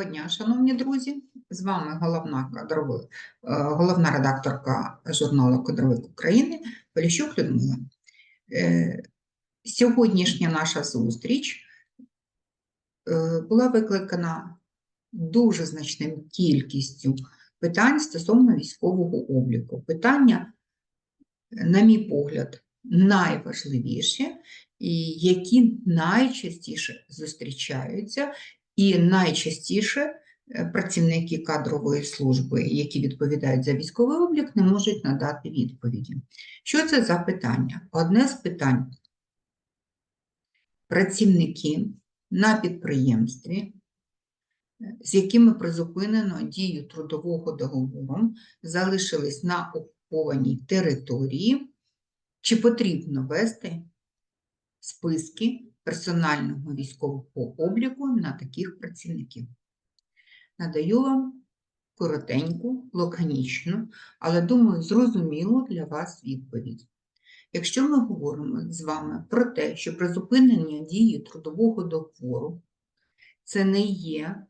Доброго дня, шановні друзі! З вами головна кадровик, е, головна редакторка журналу Кадровик України Поліщук Людмила. Е, Сьогоднішня наша зустріч е, була викликана дуже значною кількістю питань стосовно військового обліку. Питання, на мій погляд, найважливіші і які найчастіше зустрічаються і найчастіше е, працівники кадрової служби, які відповідають за військовий облік, не можуть надати відповіді. Що це за питання? Одне з питань. Працівники на підприємстві, е, з якими призупинено дію трудового договору, залишились на окупованій території, чи потрібно вести списки персонального військового обліку на таких працівників. Надаю вам коротеньку, лаконічну, але, думаю, зрозумілу для вас відповідь. Якщо ми говоримо з вами про те, що призупинення дії трудового договору це не є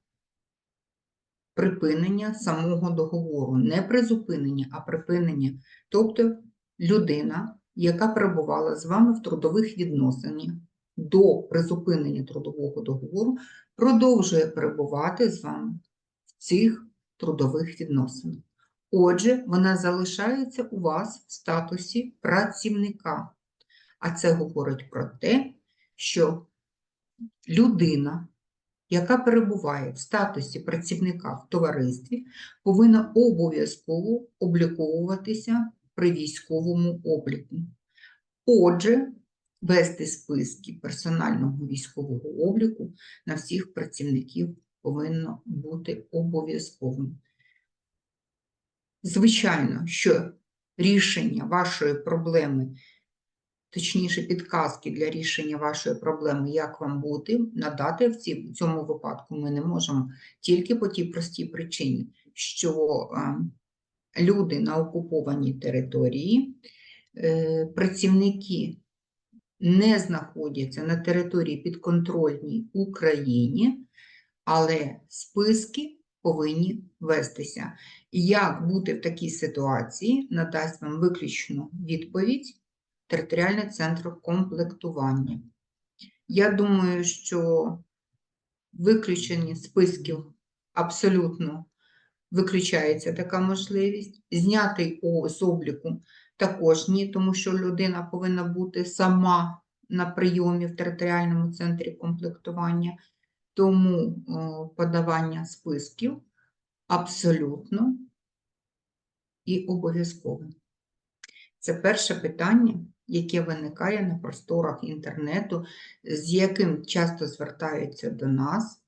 припинення самого договору, не призупинення, а припинення, тобто людина, яка перебувала з вами в трудових відносинах, до призупинення трудового договору продовжує перебувати з вами в цих трудових відносинах. Отже, вона залишається у вас в статусі працівника. А це говорить про те, що людина, яка перебуває в статусі працівника в товаристві, повинна обов'язково обліковуватися при військовому обліку. Отже, вести списки персонального військового обліку на всіх працівників повинно бути обов'язковим. Звичайно, що рішення вашої проблеми, точніше, підказки для рішення вашої проблеми, як вам бути, надати в цьому випадку ми не можемо тільки по тій простій причині, що е, люди на окупованій території, е, працівники не знаходяться на території підконтрольній Україні, але списки повинні вестися. Як бути в такій ситуації, надасть вам виключну відповідь територіальний центр комплектування. Я думаю, що виключені списків абсолютно виключається така можливість. Знятий з обліку також ні, тому що людина повинна бути сама на прийомі в територіальному центрі комплектування. Тому подавання списків абсолютно і обов'язкове. Це перше питання, яке виникає на просторах інтернету, з яким часто звертаються до нас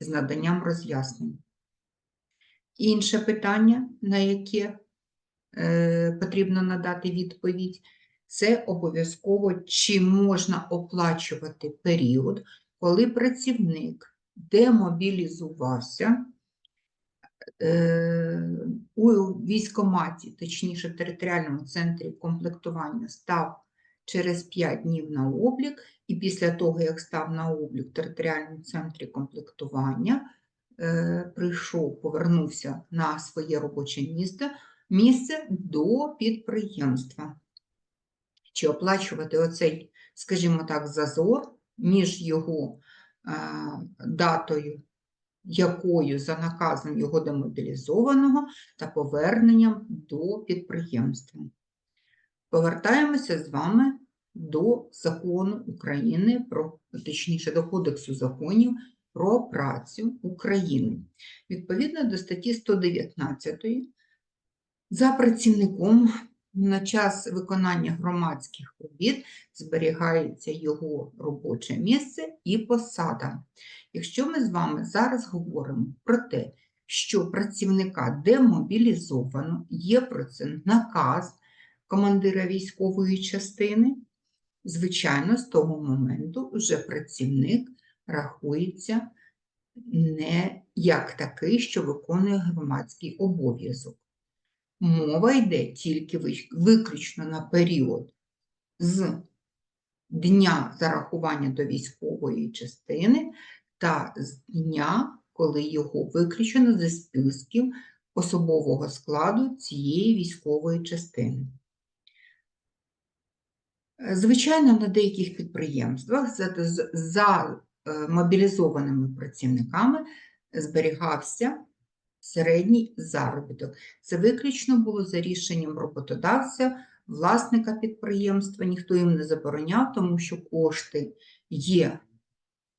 з наданням роз'яснень. Інше питання, на яке потрібно надати відповідь, це обов'язково, чи можна оплачувати період, коли працівник демобілізувався е, у військкоматі, точніше територіальному центрі комплектування, став через 5 днів на облік, і після того, як став на облік в територіальному центрі комплектування, е, прийшов, повернувся на своє робоче місце, місце до підприємства. Чи оплачувати оцей, скажімо так, зазор між його е, датою, якою за наказом його демобілізованого та поверненням до підприємства. Повертаємося з вами до закону України, про, точніше, до Кодексу законів про працю України. Відповідно до статті 119 за працівником на час виконання громадських робіт зберігається його робоче місце і посада. Якщо ми з вами зараз говоримо про те, що працівника демобілізовано, є про це наказ командира військової частини, звичайно, з того моменту вже працівник рахується не як такий, що виконує громадський обов'язок. Мова йде тільки виключно на період з дня зарахування до військової частини та з дня, коли його виключено зі списків особового складу цієї військової частини. Звичайно, на деяких підприємствах за, за е, мобілізованими працівниками зберігався середній заробіток. Це виключно було за рішенням роботодавця, власника підприємства, ніхто їм не забороняв, тому що кошти є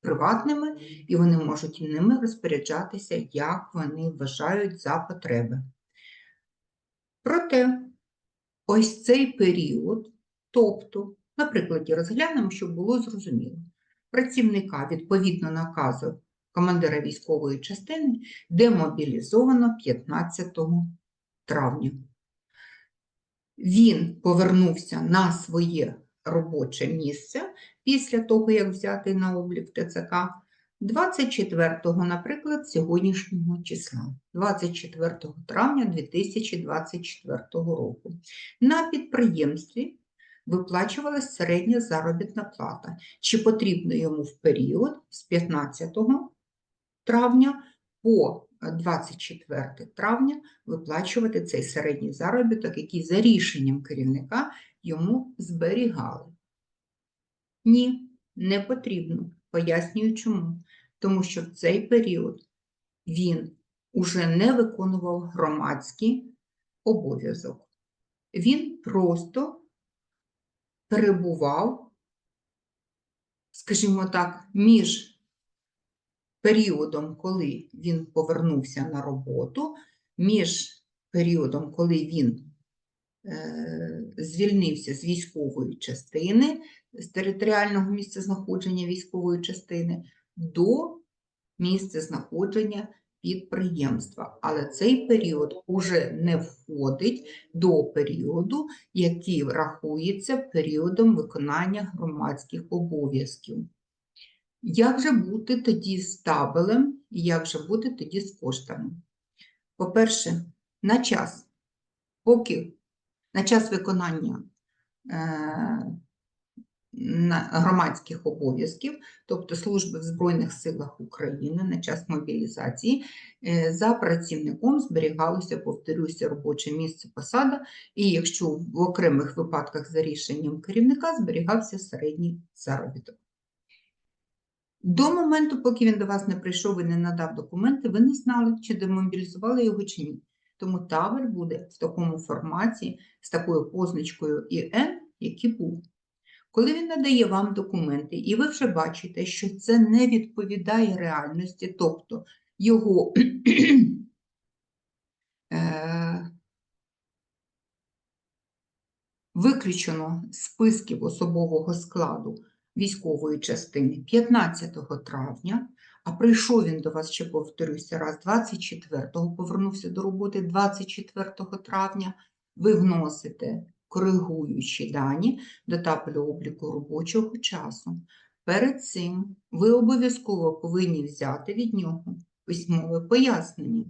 приватними і вони можуть ними розпоряджатися, як вони вважають за потреби. Проте ось цей період, тобто, на прикладі розглянемо, щоб було зрозуміло, працівника відповідно наказу командира військової частини демобілізовано 15 травня. Він повернувся на своє робоче місце після того, як взятий на облік ТЦК 24-го, наприклад, сьогоднішнього числа, 24 травня 2024 року. На підприємстві виплачувалась середня заробітна плата. Чи потрібно йому в період з 15 травня по 24 травня виплачувати цей середній заробіток, який за рішенням керівника йому зберігали? Ні, не потрібно. Пояснюю чому. Тому що в цей період він уже не виконував громадський обов'язок. Він просто перебував, скажімо так, між періодом, коли він повернувся на роботу, між періодом, коли він е, звільнився з військової частини, з територіального місця знаходження військової частини до місця знаходження підприємства. Але цей період уже не входить до періоду, який рахується періодом виконання громадських обов'язків. Як же бути тоді з табелем і як же бути тоді з коштами? По-перше, на час, поки на час виконання е, громадських обов'язків, тобто служби в Збройних силах України на час мобілізації, е, за працівником зберігалося, повторюся, робоче місце посада, і якщо в окремих випадках за рішенням керівника зберігався середній заробіток. До моменту, поки він до вас не прийшов і не надав документи, ви не знали, чи демобілізували його чи ні. Тому табель буде в такому форматі з такою позначкою ІН, який був. Коли він надає вам документи, і ви вже бачите, що це не відповідає реальності, тобто його е, виключено з списків особового складу військової частини 15 травня, а прийшов він до вас, ще повторюся, раз 24-го, повернувся до роботи 24 травня, ви вносите коригуючі дані до табелю обліку робочого часу. Перед цим ви обов'язково повинні взяти від нього письмове пояснення.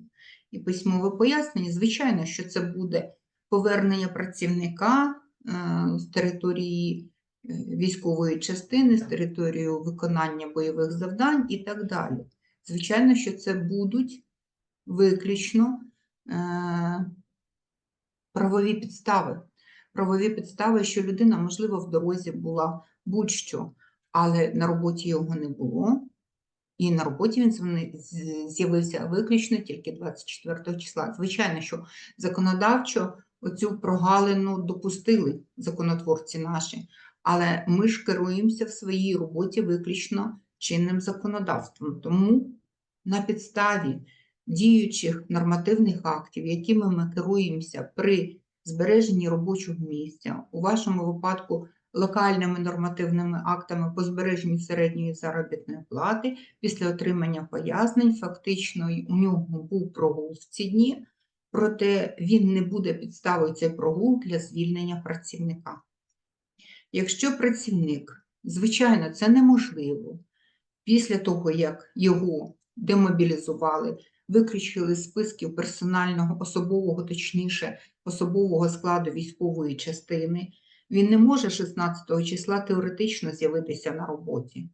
І письмове пояснення, звичайно, що це буде повернення працівника е, з території військової частини, з території виконання бойових завдань і так далі. Звичайно, що це будуть виключно е, правові підстави. Правові підстави, що людина, можливо, в дорозі була будь-що, але на роботі його не було. І на роботі він з'явився виключно тільки 24 числа. Звичайно, що законодавчо оцю прогалину допустили законотворці наші, але ми ж керуємося в своїй роботі виключно чинним законодавством. Тому на підставі діючих нормативних актів, якими ми керуємося при збереженні робочого місця, у вашому випадку локальними нормативними актами по збереженню середньої заробітної плати, після отримання пояснень, фактично у нього був прогул в ці дні, проте він не буде підставою цей прогул для звільнення працівника. Якщо працівник, звичайно, це неможливо, після того, як його демобілізували, виключили з списків персонального особового, точніше, особового складу військової частини, він не може 16 числа теоретично з'явитися на роботі.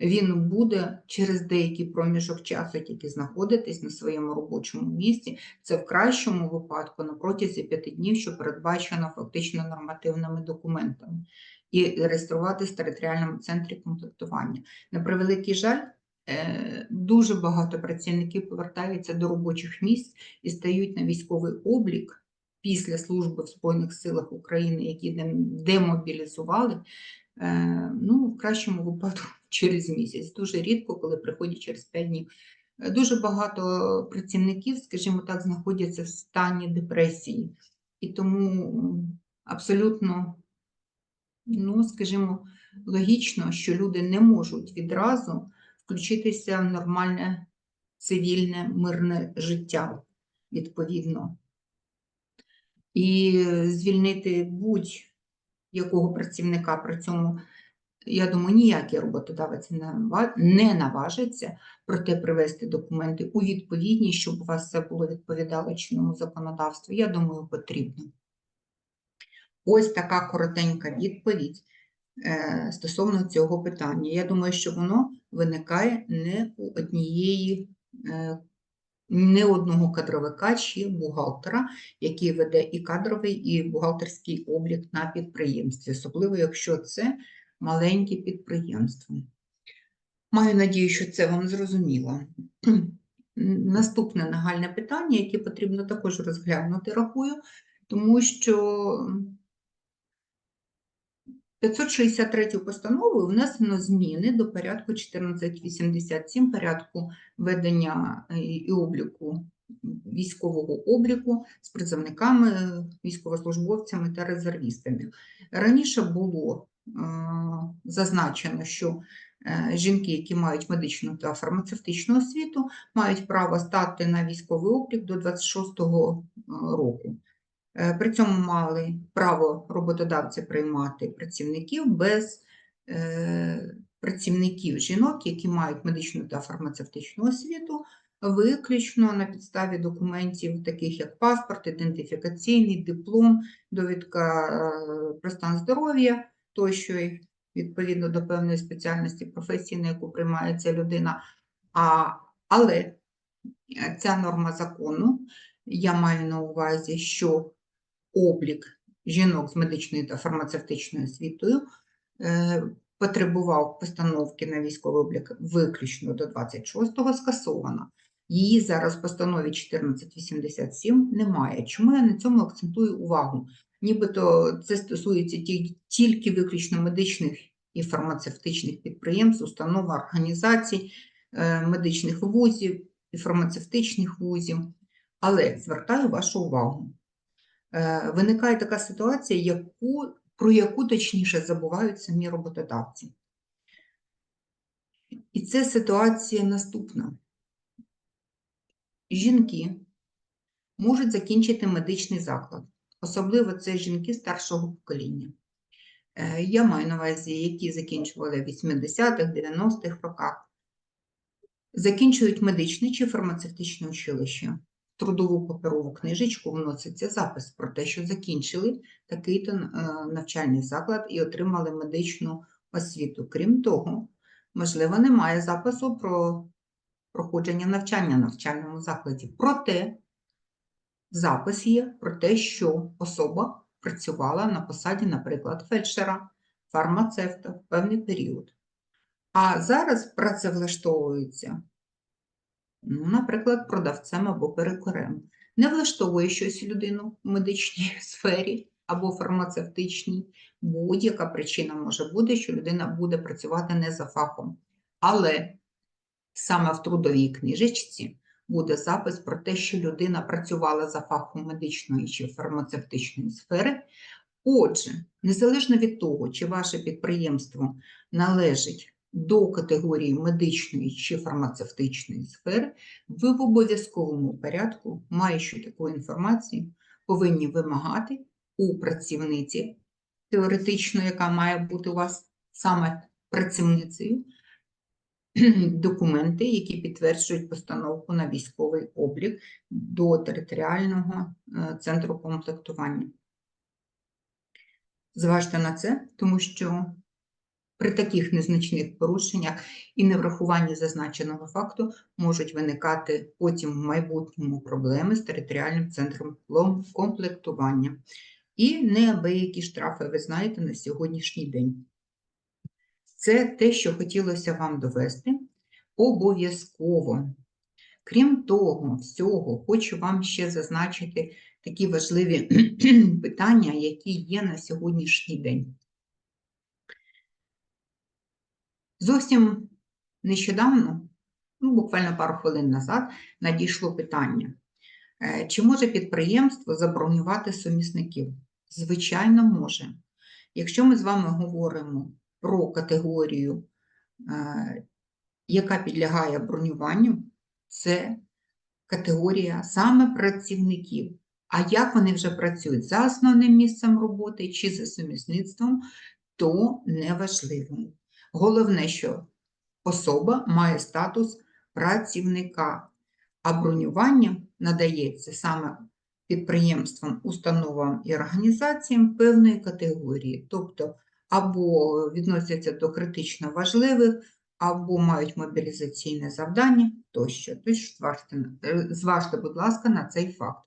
Він буде через деякий проміжок часу тільки знаходитись на своєму робочому місці. Це в кращому випадку на протязі п'яти днів, що передбачено фактично нормативними документами, і реєструватись в територіальному центрі комплектування. На превеликий жаль, е, дуже багато працівників повертаються до робочих місць і стають на військовий облік після служби в Збройних силах України, які дем- демобілізували. Е, Ну, в кращому випадку через місяць. Дуже рідко, коли приходять через 5 днів. Е, Дуже багато працівників, скажімо так, знаходяться в стані депресії. І тому абсолютно, ну, скажімо, логічно, що люди не можуть відразу включитися в нормальне цивільне мирне життя відповідно. І звільнити будь-якого працівника при цьому, я думаю, ніякий роботодавець не наважиться, проте привести документи у відповідність, щоб у вас все було відповідало чинному законодавству, я думаю, потрібно. Ось така коротенька відповідь е, стосовно цього питання. Я думаю, що воно виникає не у однієї, е, не одного кадровика чи бухгалтера, який веде і кадровий, і бухгалтерський облік на підприємстві, особливо якщо це маленьке підприємство. Маю надію, що це вам зрозуміло. Наступне нагальне питання, яке потрібно також розглянути, рахую, тому що 563 постановою внесено зміни до порядку 1487 порядку ведення е, і обліку військового обліку з призовниками, військовослужбовцями та резервістами. Раніше було зазначено, що е, жінки, які мають медичну та фармацевтичну освіту, мають право стати на військовий облік до 26-го року. Е, При цьому мали право роботодавці приймати працівників без е, працівників жінок, які мають медичну та фармацевтичну освіту, виключно на підставі документів, таких як паспорт, ідентифікаційний диплом, довідка е, про стан здоров'я, тощо й відповідно до певної спеціальності професії, на яку приймається людина. А, але е, ця норма закону, я маю на увазі, що облік жінок з медичною та фармацевтичною освітою е, потребував постановки на військовий облік виключно до 26-го скасовано. Її зараз в постанові 1487 немає. Чому я на цьому акцентую увагу? Нібито це стосується ті- тільки виключно медичних і фармацевтичних підприємств, установ, організацій, е, медичних вузів і фармацевтичних вузів. Але звертаю вашу увагу, е, виникає така ситуація, яку, про яку точніше забувають самі роботодавці. І це ситуація наступна. Жінки можуть закінчити медичний заклад, особливо це жінки старшого покоління. Е, Я маю на увазі, які закінчували в 80-х, 90-х роках, закінчують медичне чи фармацевтичне училище. В трудову паперову книжечку вноситься запис про те, що закінчили такий-то е, навчальний заклад і отримали медичну освіту. Крім того, можливо, немає запису про проходження навчання в навчальному закладі. Проте запис є про те, що особа працювала на посаді, наприклад, фельдшера, фармацевта в певний період. А зараз працевлаштовується, ну, наприклад, продавцем або перекорем. Не влаштовує щось людину в медичній сфері або фармацевтичній. Будь-яка причина може бути, що людина буде працювати не за фахом. Але саме в трудовій книжечці буде запис про те, що людина працювала за фахом медичної чи фармацевтичної сфери. Отже, незалежно від того, чи ваше підприємство належить до категорії медичної чи фармацевтичної сфери, ви в обов'язковому порядку, маючи таку інформацію, повинні вимагати у працівниці, теоретично, яка має бути у вас саме працівницею, документи, які підтверджують постановку на військовий облік до територіального е, центру комплектування. Зважте на це, тому що При таких незначних порушеннях і неврахуванні зазначеного факту можуть виникати потім в майбутньому проблеми з територіальним центром комплектування. І неабиякі штрафи, ви знаєте, на сьогоднішній день. Це те, що хотілося вам довести. Обов'язково. Крім того, всього, хочу вам ще зазначити такі важливі питання, які є на сьогоднішній день. Зовсім нещодавно, ну, буквально пару хвилин назад, надійшло питання, е, чи може підприємство забронювати сумісників? Звичайно, може. Якщо ми з вами говоримо про категорію, е, яка підлягає бронюванню, це категорія саме працівників. А як вони вже працюють за основним місцем роботи чи за сумісництвом, то неважливо. Головне, що особа має статус працівника, а бронювання надається саме підприємствам, установам і організаціям певної категорії, тобто або відносяться до критично важливих, або мають мобілізаційне завдання тощо. Тож зважте, е, зважте, будь ласка, на цей факт.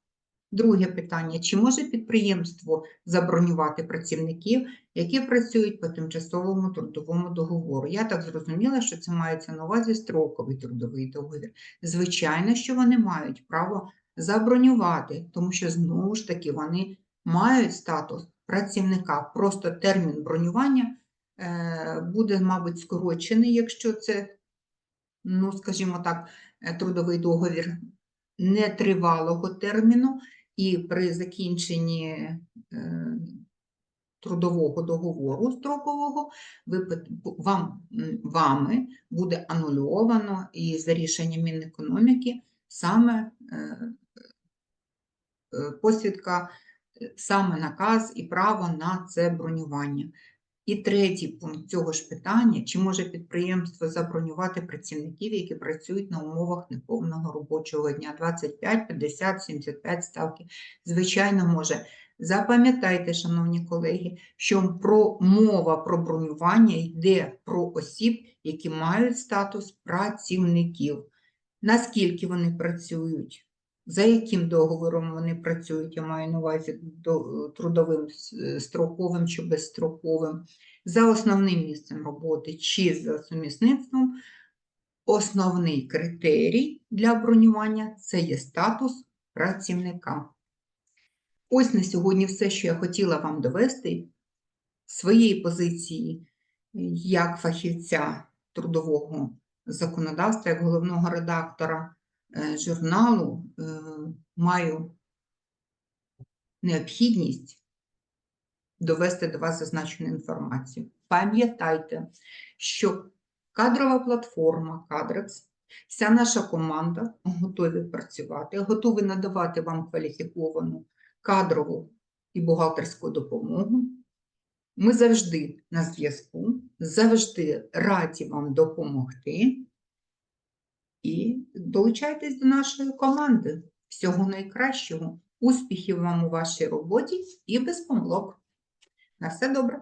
Друге питання: чи може підприємство забронювати працівників, які працюють по тимчасовому трудовому договору? Я так зрозуміла, що це мається на увазі строковий трудовий договір. Звичайно, що вони мають право забронювати, тому що знову ж таки вони мають статус працівника. Просто термін бронювання е, буде, мабуть, скорочений, якщо це, ну, скажімо так, е, трудовий договір нетривалого терміну, і при закінченні е, трудового договору строкового вам, вами буде анульовано і за рішенням Мінекономіки саме посвідка, саме наказ і право на це бронювання. І третій пункт цього ж питання: чи може підприємство забронювати працівників, які працюють на умовах неповного робочого дня 25, 50, 75 ставки? Звичайно, може. Запам'ятайте, шановні колеги, що про мова про бронювання йде про осіб, які мають статус працівників. Наскільки вони працюють? За яким договором вони працюють? Я маю на увазі трудовим строковим чи безстроковим, за основним місцем роботи чи за сумісництвом. Основний критерій для бронювання це є статус працівника. Ось на сьогодні все, що я хотіла вам довести своєї позиції як фахівця трудового законодавства, як головного редактора е, журналу, е, маю необхідність довести до вас зазначену інформацію. Пам'ятайте, що кадрова платформа Кадрекс, вся наша команда готові працювати, готові надавати вам кваліфіковану кадрову і бухгалтерську допомогу. Ми завжди на зв'язку, завжди раді вам допомогти. І долучайтесь до нашої команди. Всього найкращого, успіхів вам у вашій роботі і без помилок. На все добре!